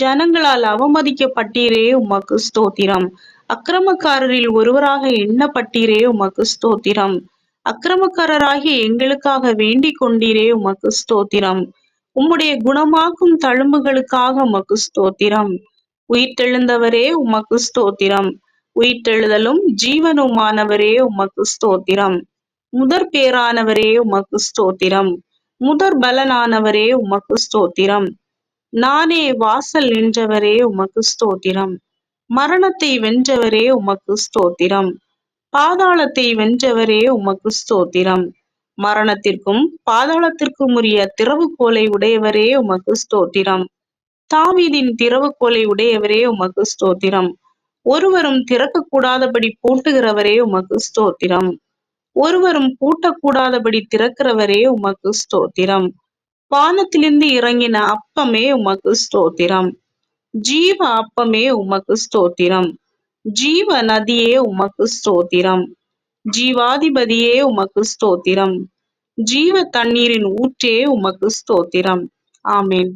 ஜனங்களால் அவமதிக்கப்பட்டீரே உமக்கு ஸ்தோத்திரம். அக்கிரமக்காரரில் ஒருவராக எண்ணப்பட்டீரே உமக்கு ஸ்தோத்திரம். அக்கிரமக்காரராகி எங்களுக்காக வேண்டிக் கொண்டீரே உமக்கு ஸ்தோத்திரம். உம்முடைய குணமாக்கும் தழும்புகளுக்காக உமக்கு ஸ்தோத்திரம். உயிர்த்தெழுந்தவரே உமக்கு ஸ்தோத்திரம். உயிர்த்தெழுதலும் ஜீவனுமானவரே உமக்கு ஸ்தோத்திரம். முதற் பேரானவரே உமக்கு ஸ்தோத்திரம். முதற் பலனானவரே உமக்கு ஸ்தோத்திரம். நானே வாசல் நின்றவரே உமக்கு ஸ்தோத்திரம். மரணத்தை வென்றவரே உமக்கு ஸ்தோத்திரம். பாதாளத்தை வென்றவரே உமக்கு ஸ்தோத்திரம். மரணத்திற்கும் பாதாளத்திற்கும் உரிய திறவுகோலை உடையவரே உமக்கு ஸ்தோத்திரம். தாவீதின் திறவுகோலை உடையவரே உமக்கு ஸ்தோத்திரம். ஒருவரும் திறக்கக்கூடாதபடி பூட்டுகிறவரே உமக்கு ஸ்தோத்திரம். ஒருவரும் பூட்டக்கூடாதபடி திறக்கிறவரே உமக்கு ஸ்தோத்திரம். வானத்திலிருந்து இறங்கின அப்பமே உமக்கு ஸ்தோத்திரம். ஜீவ அப்பமே உமக்கு ஸ்தோத்திரம். ஜீவ நதியே உமக்கு ஸ்தோத்திரம். ஜீவாதிபதியே உமக்கு ஸ்தோத்திரம். ஜீவ தண்ணீரின் ஊற்றே உமக்கு ஸ்தோத்திரம். ஆமேன்.